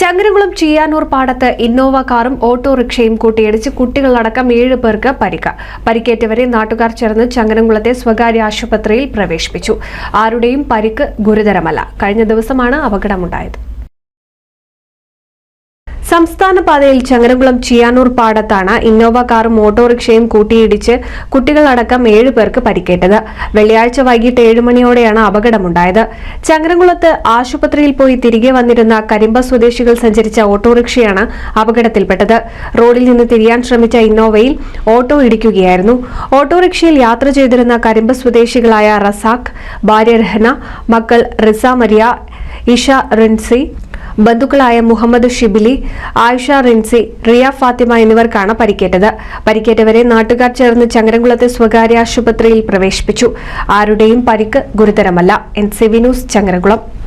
ചങ്ങരംകുളം ചീയാനൂർ പാടത്ത് ഇന്നോവ കാറും ഓട്ടോറിക്ഷയും കൂട്ടിയിടിച്ച് കുട്ടികളടക്കം ഏഴ് പേർക്ക് പരിക്ക്. പരിക്കേറ്റവരെ നാട്ടുകാർ ചേർന്ന് ചങ്ങരംകുളത്തെ സ്വകാര്യ ആശുപത്രിയിൽ പ്രവേശിപ്പിച്ചു. ആരുടെയും പരിക്ക് ഗുരുതരമല്ല. കഴിഞ്ഞ ദിവസമാണ് അപകടമുണ്ടായത്. സംസ്ഥാന പാതയിൽ ചങ്ങരംകുളം ചിയാനൂർ പാടത്താണ് ഇന്നോവ കാറും ഓട്ടോറിക്ഷയും കൂട്ടിയിടിച്ച് കുട്ടികളടക്കം ഏഴു പേർക്ക് പരിക്കേറ്റത്. വെള്ളിയാഴ്ച വൈകിട്ട് ഏഴ് മണിയോടെയാണ് അപകടമുണ്ടായത്. ചങ്ങരംകുളത്ത് ആശുപത്രിയിൽ പോയി തിരികെ വന്നിരുന്ന കരിമ്പ സ്വദേശികൾ സഞ്ചരിച്ച ഓട്ടോറിക്ഷയാണ് അപകടത്തിൽപ്പെട്ടത്. റോഡിൽ നിന്ന് തിരിയാൻ ശ്രമിച്ച ഇന്നോവയിൽ ഓട്ടോ ഇടിക്കുകയായിരുന്നു. ഓട്ടോറിക്ഷയിൽ യാത്ര ചെയ്തിരുന്ന കരിമ്പ സ്വദേശികളായ റസാഖ് ഭാര്യ രഹന മക്കൾ റിസ മരിയ ഇഷ റിൻസി ബന്ധുക്കളായ മുഹമ്മദ് ഷിബിലി ആയിഷ റിൻസി റിയ ഫാത്തിമ എന്നിവർക്കാണ് പരിക്കേറ്റത്. പരിക്കേറ്റവരെ നാട്ടുകാർ ചേർന്ന് ചങ്ങരംകുളത്തെ സ്വകാര്യ ആശുപത്രിയിൽ പ്രവേശിപ്പിച്ചു. ആരുടെയും പരിക്ക് ഗുരുതരമല്ല. N C news Changaramkulam.